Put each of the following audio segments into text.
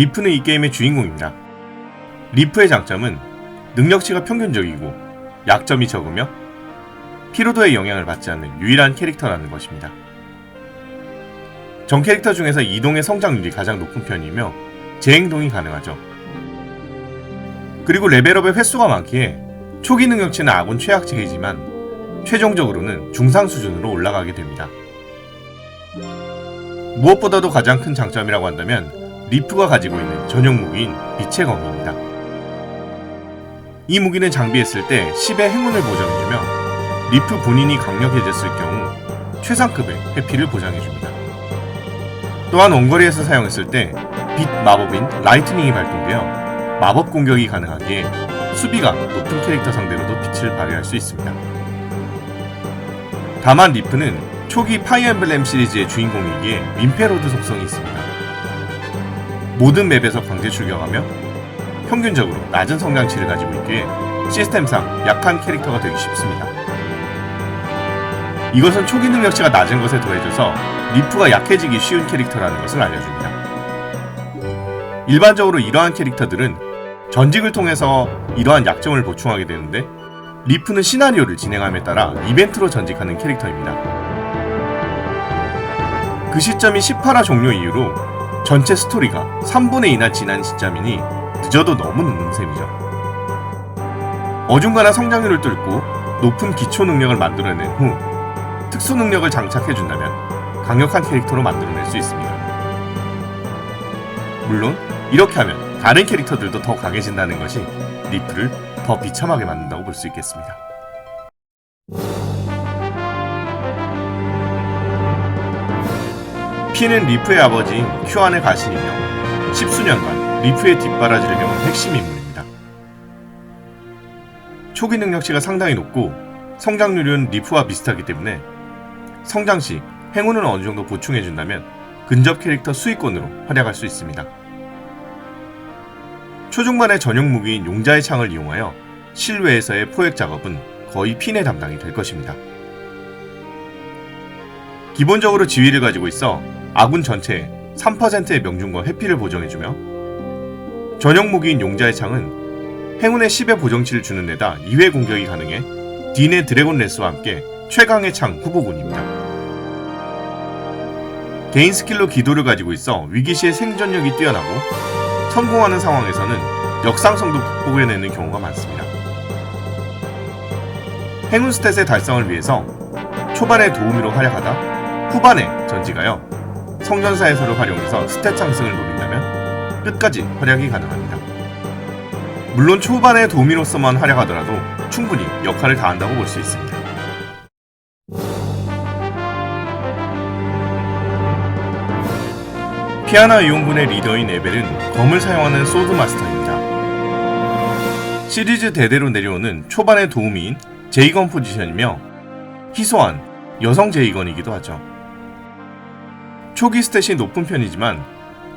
리프는 이 게임의 주인공입니다. 리프의 장점은 능력치가 평균적이고 약점이 적으며 피로도에 영향을 받지 않는 유일한 캐릭터라는 것입니다. 전 캐릭터 중에서 이동의 성장률이 가장 높은 편이며 재행동이 가능하죠. 그리고 레벨업의 횟수가 많기에 초기 능력치는 아군 최악치이지만 최종적으로는 중상 수준으로 올라가게 됩니다. 무엇보다도 가장 큰 장점이라고 한다면 리프가 가지고 있는 전용 무기인 빛의 검입니다. 이 무기는 장비했을 때 10의 행운을 보정해주며 리프 본인이 강력해졌을 경우 최상급의 회피를 보장해줍니다. 또한 원거리에서 사용했을 때 빛 마법인 라이트닝이 발동되어 마법 공격이 가능하기에 수비가 높은 캐릭터 상대로도 빛을 발휘할 수 있습니다. 다만 리프는 초기 파이어 엠블렘 시리즈의 주인공이기에 민폐로드 속성이 있습니다. 모든 맵에서 강제 출격하며 평균적으로 낮은 성장치를 가지고 있기에 시스템상 약한 캐릭터가 되기 쉽습니다. 이것은 초기 능력치가 낮은 것에 더해져서 리프가 약해지기 쉬운 캐릭터라는 것을 알려줍니다. 일반적으로 이러한 캐릭터들은 전직을 통해서 이러한 약점을 보충하게 되는데 리프는 시나리오를 진행함에 따라 이벤트로 전직하는 캐릭터입니다. 그 시점이 18화 종료 이후로 전체 스토리가 3분의 2나 지난 시점이니 늦어도 너무 늦는 셈이죠. 어중간한 성장률을 뚫고 높은 기초 능력을 만들어낸 후 특수 능력을 장착해준다면 강력한 캐릭터로 만들어낼 수 있습니다. 물론 이렇게 하면 다른 캐릭터들도 더 강해진다는 것이 리프를 더 비참하게 만든다고 볼 수 있겠습니다. 피는 리프의 아버지인 큐안의 가신이며 십수년간 리프의 뒷바라지를 해온 핵심 인물입니다. 초기 능력치가 상당히 높고 성장률은 리프와 비슷하기 때문에 성장 시 행운을 어느 정도 보충해준다면 근접 캐릭터 수익권으로 활약할 수 있습니다. 초중반의 전용 무기인 용자의 창을 이용하여 실외에서의 포획 작업은 거의 핀의 담당이 될 것입니다. 기본적으로 지위를 가지고 있어 아군 전체에 3%의 명중과 회피를 보정해주며 전용 무기인 용자의 창은 행운의 10의 보정치를 주는 데다 2회 공격이 가능해 딘의 드래곤 레스와 함께 최강의 창 후보군입니다. 개인 스킬로 기도를 가지고 있어 위기 시에 생존력이 뛰어나고 성공하는 상황에서는 역상성도 극복해내는 경우가 많습니다. 행운 스탯의 달성을 위해서 초반에 도우미로 활약하다 후반에 전직하여 성전사에서를 활용해서 스탯 상승을 노린다면 끝까지 활약이 가능합니다. 물론 초반에 도우미로서만 활약하더라도 충분히 역할을 다한다고 볼 수 있습니다. 피아나 이용군의 리더인 에벨은 검을 사용하는 소드 마스터입니다. 시리즈 대대로 내려오는 초반의 도우미인 제이건 포지션이며 희소한 여성 제이건이기도 하죠. 초기 스탯이 높은 편이지만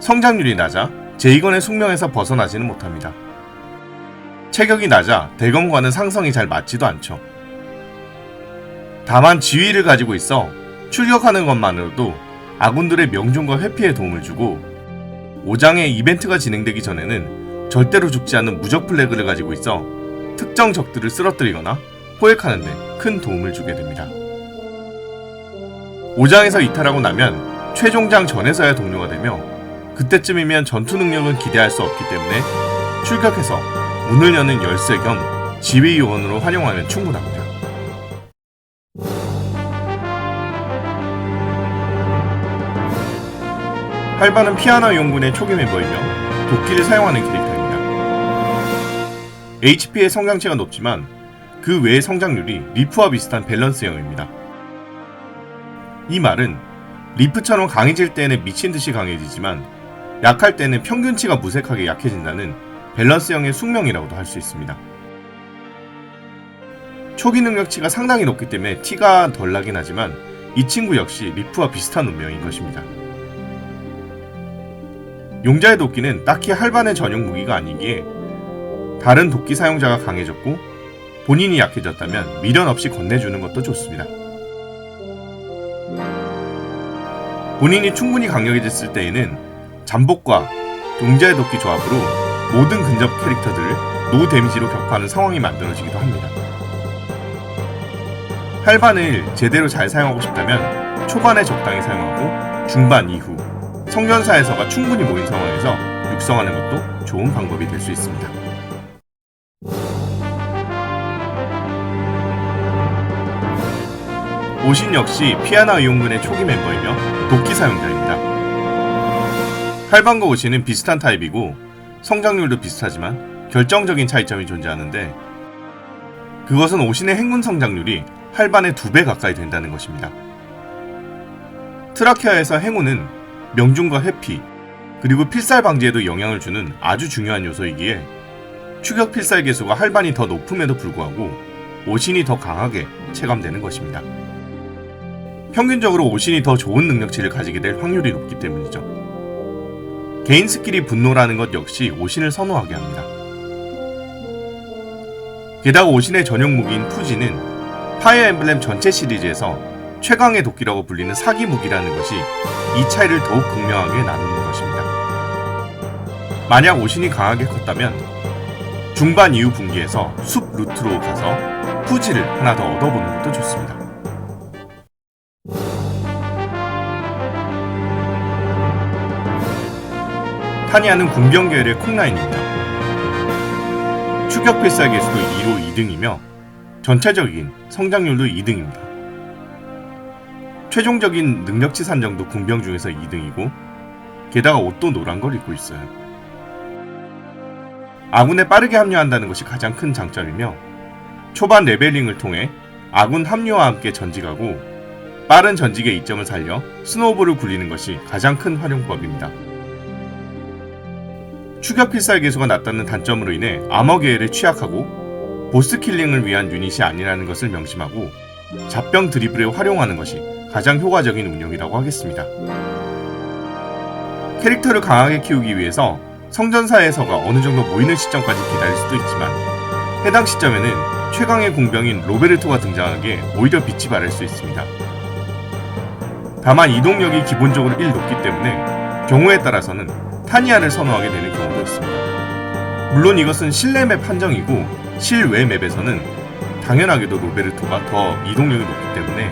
성장률이 낮아 제이건의 숙명에서 벗어나지는 못합니다. 체격이 낮아 대검과는 상성이 잘 맞지도 않죠. 다만 지위를 가지고 있어 출격하는 것만으로도 아군들의 명중과 회피에 도움을 주고 5장의 이벤트가 진행되기 전에는 절대로 죽지 않는 무적 플래그를 가지고 있어 특정 적들을 쓰러뜨리거나 포획하는 데 큰 도움을 주게 됩니다. 5장에서 이탈하고 나면 최종장 전에서야 동료가 되며 그때쯤이면 전투 능력은 기대할 수 없기 때문에 출격해서 문을 여는 열쇠 겸 지휘 요원으로 활용하면 충분합니다. 활바는 피아노 용군의 초기 멤버이며 도끼를 사용하는 캐릭터입니다. HP의 성장치가 높지만 그 외의 성장률이 리프와 비슷한 밸런스형입니다. 이 말은 리프처럼 강해질 때는 미친 듯이 강해지지만 약할 때는 평균치가 무색하게 약해진다는 밸런스형의 숙명이라고도 할 수 있습니다. 초기 능력치가 상당히 높기 때문에 티가 덜 나긴 하지만 이 친구 역시 리프와 비슷한 운명인 것입니다. 용자의 도끼는 딱히 할반의 전용 무기가 아니기에 다른 도끼 사용자가 강해졌고 본인이 약해졌다면 미련 없이 건네주는 것도 좋습니다. 본인이 충분히 강력해졌을 때에는 잠복과 용자의 도끼 조합으로 모든 근접 캐릭터들을 노 데미지로 격파하는 상황이 만들어지기도 합니다. 활반을 제대로 잘 사용하고 싶다면 초반에 적당히 사용하고 중반 이후 성전사에서가 충분히 모인 상황에서 육성하는 것도 좋은 방법이 될 수 있습니다. 오신 역시 피아나 의용군의 초기 멤버이며 도끼 사용자입니다. 활반과 오신은 비슷한 타입이고 성장률도 비슷하지만 결정적인 차이점이 존재하는데 그것은 오신의 행군 성장률이 활반의 두배 가까이 된다는 것입니다. 트라키아에서 행운은 명중과 회피, 그리고 필살 방지에도 영향을 주는 아주 중요한 요소이기에 추격 필살 개수가 활반이 더 높음에도 불구하고 오신이 더 강하게 체감되는 것입니다. 평균적으로 오신이 더 좋은 능력치를 가지게 될 확률이 높기 때문이죠. 개인 스킬이 분노라는 것 역시 오신을 선호하게 합니다. 게다가 오신의 전용 무기인 푸지는 파이어 엠블렘 전체 시리즈에서 최강의 도끼라고 불리는 사기 무기라는 것이 이 차이를 더욱 극명하게 나누는 것입니다. 만약 오신이 강하게 컸다면 중반 이후 분기에서 숲 루트로 가서 푸지를 하나 더 얻어보는 것도 좋습니다. 타니아는 궁병 계열의 콩라인입니다. 추격 필살 개수도 2로 2등이며 전체적인 성장률도 2등입니다. 최종적인 능력치 산정도 궁병 중에서 2등이고 게다가 옷도 노란 걸 입고 있어요. 아군에 빠르게 합류한다는 것이 가장 큰 장점이며 초반 레벨링을 통해 아군 합류와 함께 전직하고 빠른 전직의 이점을 살려 스노우볼을 굴리는 것이 가장 큰 활용법입니다. 추격 필살 개수가 낮다는 단점으로 인해 아머 계열에 취약하고 보스 킬링을 위한 유닛이 아니라는 것을 명심하고 잡병 드리블에 활용하는 것이 가장 효과적인 운영이라고 하겠습니다. 캐릭터를 강하게 키우기 위해서 성전사에서가 어느 정도 모이는 시점까지 기다릴 수도 있지만 해당 시점에는 최강의 공병인 로베르토가 등장하기에 오히려 빛이 발할 수 있습니다. 다만 이동력이 기본적으로 1 높기 때문에 경우에 따라서는 타니아를 선호하게 되는 경우도 있습니다. 물론 이것은 실내 맵 판정이고 실외 맵에서는 당연하게도 로베르토가 더 이동력이 높기 때문에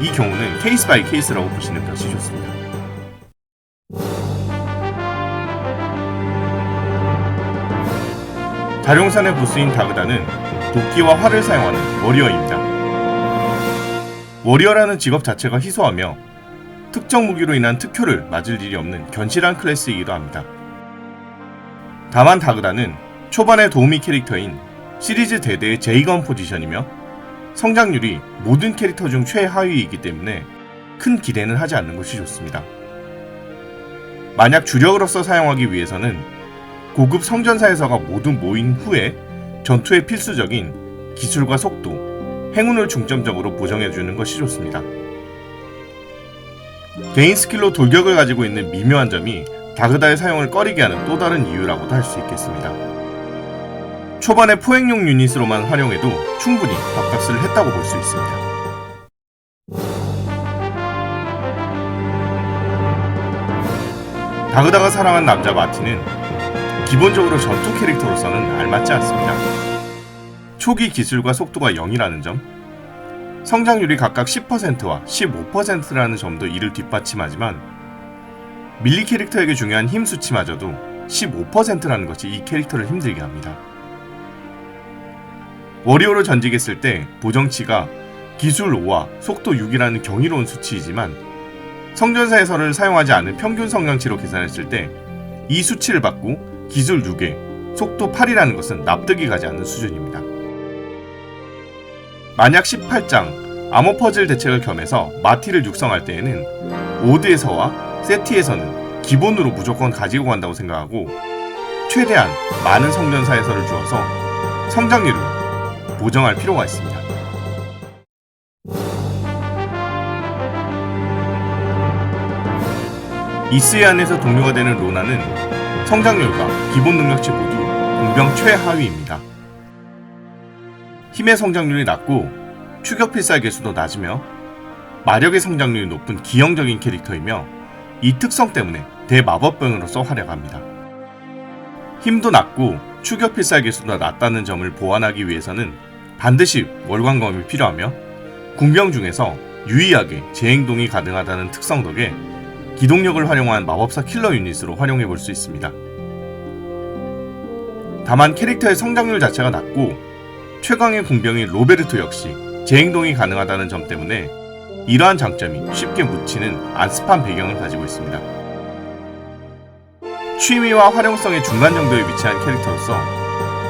이 경우는 케이스 바이 케이스라고 보시는 것이 좋습니다. 자룡산의 보스인 다그다는 도끼와 활을 사용하는 워리어입니다. 워리어라는 직업 자체가 희소하며 특정 무기로 인한 특효를 맞을 일이 없는 견실한 클래스이기도 합니다. 다만 다그다는 초반의 도우미 캐릭터인 시리즈 대대의 제이건 포지션이며 성장률이 모든 캐릭터 중 최하위이기 때문에 큰 기대는 하지 않는 것이 좋습니다. 만약 주력으로서 사용하기 위해서는 고급 성전사에서가 모두 모인 후에 전투에 필수적인 기술과 속도, 행운을 중점적으로 보정해주는 것이 좋습니다. 개인 스킬로 돌격을 가지고 있는 미묘한 점이 다그다의 사용을 꺼리게 하는 또 다른 이유라고도 할 수 있겠습니다. 초반에 포획용 유닛으로만 활용해도 충분히 밥값을 했다고 볼 수 있습니다. 다그다가 사랑한 남자 마틴은 기본적으로 전투 캐릭터로서는 알맞지 않습니다. 초기 기술과 속도가 0이라는 점, 성장률이 각각 10%와 15%라는 점도 이를 뒷받침하지만 밀리 캐릭터에게 중요한 힘 수치마저도 15%라는 것이 이 캐릭터를 힘들게 합니다. 워리어로 전직했을 때 보정치가 기술 5와 속도 6이라는 경이로운 수치이지만 성전사에서를 사용하지 않은 평균 성장치로 계산했을 때 이 수치를 받고 기술 6에 속도 8이라는 것은 납득이 가지 않는 수준입니다. 만약 18장 암호 퍼즐 대책을 겸해서 마티를 육성할 때에는 오드에서와 세티에서는 기본으로 무조건 가지고 간다고 생각하고 최대한 많은 성전사에서를 주어서 성장률을 보정할 필요가 있습니다. 이스의 안에서 동료가 되는 로나는 성장률과 기본 능력치 모두 공병 최하위입니다. 힘의 성장률이 낮고 추격 필살 개수도 낮으며 마력의 성장률이 높은 기형적인 캐릭터이며 이 특성 때문에 대마법병으로서 활약합니다. 힘도 낮고 추격 필살 기수도 낮다는 점을 보완하기 위해서는 반드시 월광검이 필요하며 궁병 중에서 유의하게 재행동이 가능하다는 특성 덕에 기동력을 활용한 마법사 킬러 유닛으로 활용해 볼 수 있습니다. 다만 캐릭터의 성장률 자체가 낮고 최강의 궁병인 로베르토 역시 재행동이 가능하다는 점 때문에 이러한 장점이 쉽게 묻히는 안습한 배경을 가지고 있습니다. 취미와 활용성의 중간 정도에 위치한 캐릭터로서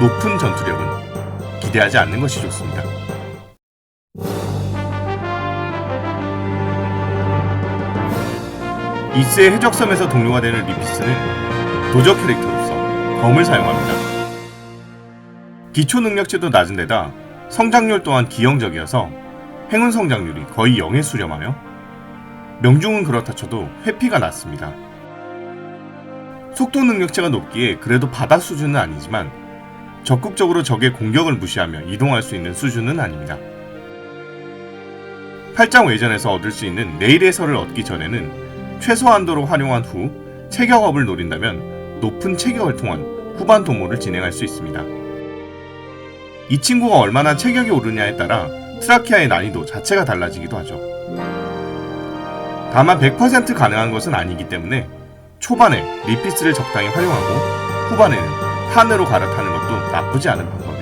높은 전투력은 기대하지 않는 것이 좋습니다. 이스의 해적섬에서 동료가 되는 리피스는 도적 캐릭터로서 검을 사용합니다. 기초 능력치도 낮은 데다 성장률 또한 기형적이어서 행운 성장률이 거의 0에 수렴하며 명중은 그렇다 쳐도 회피가 낮습니다. 속도 능력치가 높기에 그래도 바닥 수준은 아니지만 적극적으로 적의 공격을 무시하며 이동할 수 있는 수준은 아닙니다. 팔짱 외전에서 얻을 수 있는 내일의 설을 얻기 전에는 최소한도로 활용한 후 체격업을 노린다면 높은 체격을 통한 후반 도모를 진행할 수 있습니다. 이 친구가 얼마나 체격이 오르냐에 따라 트라키아의 난이도 자체가 달라지기도 하죠. 다만 100% 가능한 것은 아니기 때문에 초반에 리피스를 적당히 활용하고 후반에는 탄으로 갈아타는 것도 나쁘지 않은 방법입니다.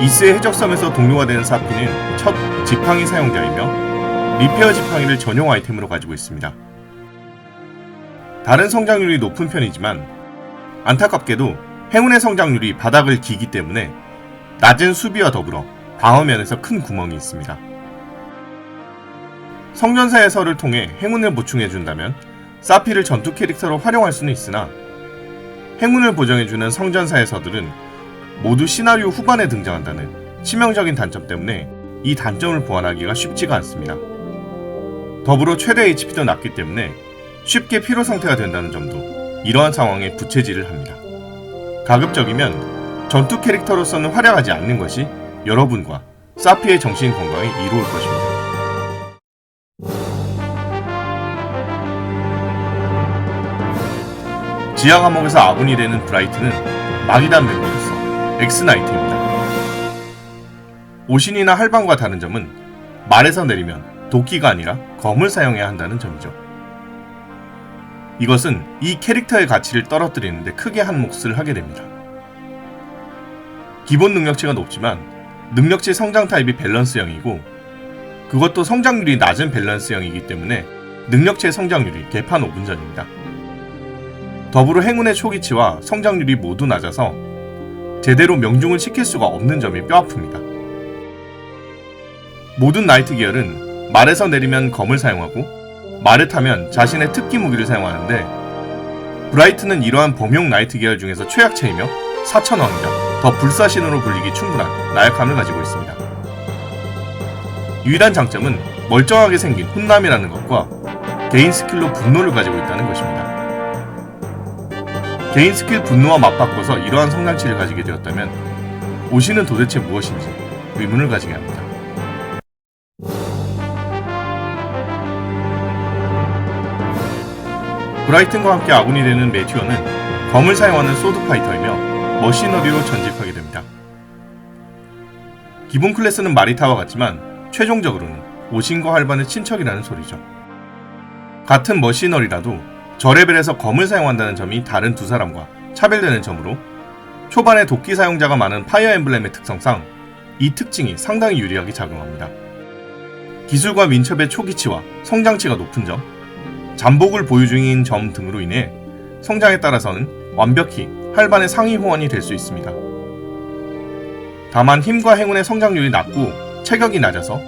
이스의 해적섬에서 동료가 되는 사피는 첫 지팡이 사용자이며 리페어 지팡이를 전용 아이템으로 가지고 있습니다. 다른 성장률이 높은 편이지만 안타깝게도 행운의 성장률이 바닥을 기기 때문에 낮은 수비와 더불어 방어면에서 큰 구멍이 있습니다. 성전사의 설을 통해 행운을 보충해준다면 사피를 전투 캐릭터로 활용할 수는 있으나 행운을 보정해주는 성전사의 서들은 모두 시나리오 후반에 등장한다는 치명적인 단점 때문에 이 단점을 보완하기가 쉽지가 않습니다. 더불어 최대 HP도 낮기 때문에 쉽게 피로 상태가 된다는 점도 이러한 상황에 부채질을 합니다. 가급적이면 전투 캐릭터로서는 활약하지 않는 것이 여러분과 사피의 정신 건강에 이로울 것입니다. 지하 감옥에서 아군이 되는 브라이트는 마기단 멤버로서 엑스나이트입니다. 오신이나 할방과 다른 점은 말에서 내리면 도끼가 아니라 검을 사용해야 한다는 점이죠. 이것은 이 캐릭터의 가치를 떨어뜨리는데 크게 한 몫을 하게 됩니다. 기본 능력치가 높지만 능력치 성장 타입이 밸런스형이고 그것도 성장률이 낮은 밸런스형이기 때문에 능력치의 성장률이 개판 5분 전입니다. 더불어 행운의 초기치와 성장률이 모두 낮아서 제대로 명중을 시킬 수가 없는 점이 뼈아픕니다. 모든 나이트 기어는 말에서 내리면 검을 사용하고 말을 타면 자신의 특기 무기를 사용하는데 브라이트는 이러한 범용 나이트 계열 중에서 최약체이며 사천왕이자 더 불사신으로 불리기 충분한 나약함을 가지고 있습니다. 유일한 장점은 멀쩡하게 생긴 훈남이라는 것과 개인 스킬로 분노를 가지고 있다는 것입니다. 개인 스킬 분노와 맞바꿔서 이러한 성장치를 가지게 되었다면 오시는 도대체 무엇인지 의문을 가지게 합니다. 브라이튼과 함께 아군이 되는 메티오는 검을 사용하는 소드 파이터이며 머시너리로 전집하게 됩니다. 기본 클래스는 마리타와 같지만 최종적으로는 오신과 할반의 친척이라는 소리죠. 같은 머시너리라도 저레벨에서 검을 사용한다는 점이 다른 두 사람과 차별되는 점으로 초반에 도끼 사용자가 많은 파이어 엠블렘의 특성상 이 특징이 상당히 유리하게 작용합니다. 기술과 민첩의 초기치와 성장치가 높은 점, 잠복을 보유 중인 점 등으로 인해 성장에 따라서는 완벽히 할반의 상위 호환이 될 수 있습니다. 다만 힘과 행운의 성장률이 낮고 체격이 낮아서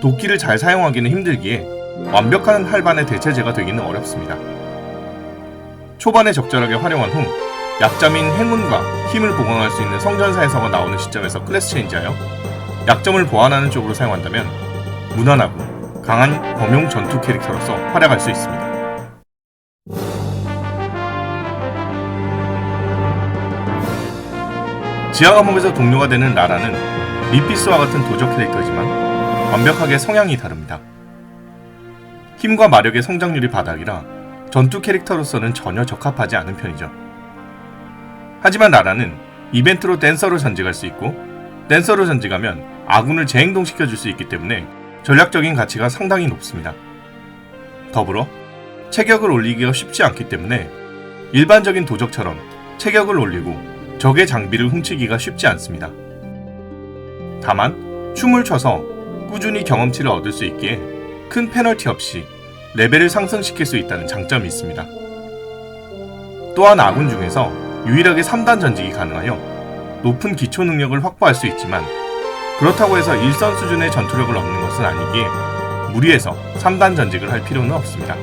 도끼를 잘 사용하기는 힘들기에 완벽한 할반의 대체제가 되기는 어렵습니다. 초반에 적절하게 활용한 후 약점인 행운과 힘을 보강할 수 있는 성전사에서가 나오는 시점에서 클래스 체인지하여 약점을 보완하는 쪽으로 사용한다면 무난하고 강한 범용 전투 캐릭터로서 활약할 수 있습니다. 지하 감옥에서 동료가 되는 라라는 리피스와 같은 도적 캐릭터지만 완벽하게 성향이 다릅니다. 힘과 마력의 성장률이 바닥이라 전투 캐릭터로서는 전혀 적합하지 않은 편이죠. 하지만 라라는 이벤트로 댄서로 전직할 수 있고 댄서로 전직하면 아군을 재행동시켜 줄 수 있기 때문에 전략적인 가치가 상당히 높습니다. 더불어 체격을 올리기가 쉽지 않기 때문에 일반적인 도적처럼 체격을 올리고 적의 장비를 훔치기가 쉽지 않습니다. 다만 춤을 춰서 꾸준히 경험치를 얻을 수 있기에 큰 페널티 없이 레벨을 상승시킬 수 있다는 장점이 있습니다. 또한 아군 중에서 유일하게 3단 전직이 가능하여 높은 기초 능력을 확보할 수 있지만 그렇다고 해서 일선 수준의 전투력을 얻는 것은 아니기에 무리해서 3단 전직을 할 필요는 없습니다.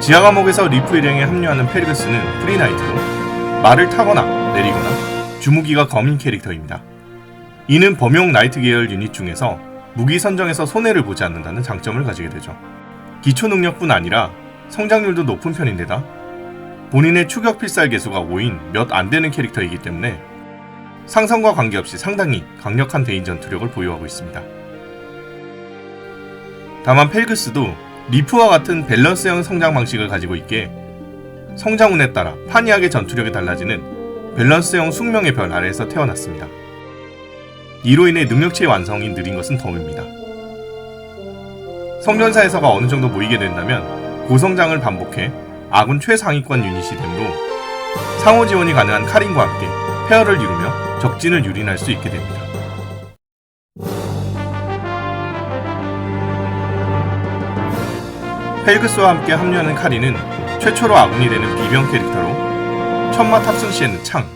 지하 감옥에서 리프 일행에 합류하는 페르그스는 프리나이트로 말을 타거나 내리거나 주무기가 검인 캐릭터입니다. 이는 범용 나이트 계열 유닛 중에서 무기 선정에서 손해를 보지 않는다는 장점을 가지게 되죠. 기초 능력뿐 아니라 성장률도 높은 편인데다 본인의 추격 필살 개수가 5인 몇 안 되는 캐릭터이기 때문에 상성과 관계없이 상당히 강력한 대인 전투력을 보유하고 있습니다. 다만 펠그스도 리프와 같은 밸런스형 성장 방식을 가지고 있기에 성장운에 따라 판이하게 전투력이 달라지는 밸런스형 숙명의 별 아래에서 태어났습니다. 이로 인해 능력치의 완성이 느린 것은 덤입니다. 성전사에서가 어느 정도 모이게 된다면 고성장을 반복해 아군 최상위권 유닛이 되므로 상호 지원이 가능한 카린과 함께 페어를 이루며 적진을 유린할 수 있게 됩니다. 펠그스와 함께 합류하는 카린은 최초로 아군이 되는 비병 캐릭터로 천마 탑승 시에는 창,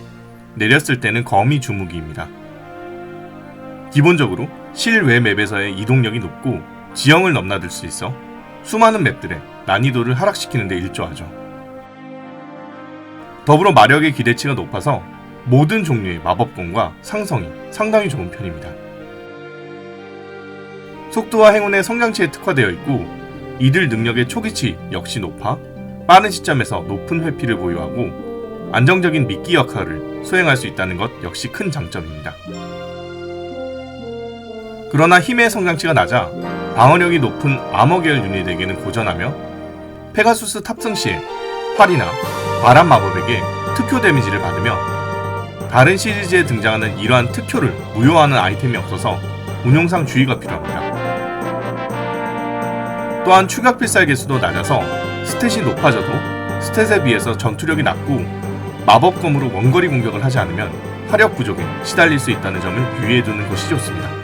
내렸을 때는 거미 주무기입니다. 기본적으로 실외 맵에서의 이동력이 높고 지형을 넘나들 수 있어 수많은 맵들의 난이도를 하락시키는 데 일조하죠. 더불어 마력의 기대치가 높아서 모든 종류의 마법공과 상성이 상당히 좋은 편입니다. 속도와 행운의 성장치에 특화되어 있고 이들 능력의 초기치 역시 높아 빠른 시점에서 높은 회피를 보유하고 안정적인 미끼 역할을 수행할 수 있다는 것 역시 큰 장점입니다. 그러나 힘의 성장치가 낮아 방어력이 높은 아머 계열 유닛에게는 고전하며 페가수스 탑승 시에 활이나 바람 마법에게 특효 데미지를 받으며 다른 시리즈에 등장하는 이러한 특효를 무효하는 아이템이 없어서 운용상 주의가 필요합니다. 또한 추격 필살 개수도 낮아서 스탯이 높아져도 스탯에 비해서 전투력이 낮고 마법검으로 원거리 공격을 하지 않으면 화력 부족에 시달릴 수 있다는 점을 유의해 두는 것이 좋습니다.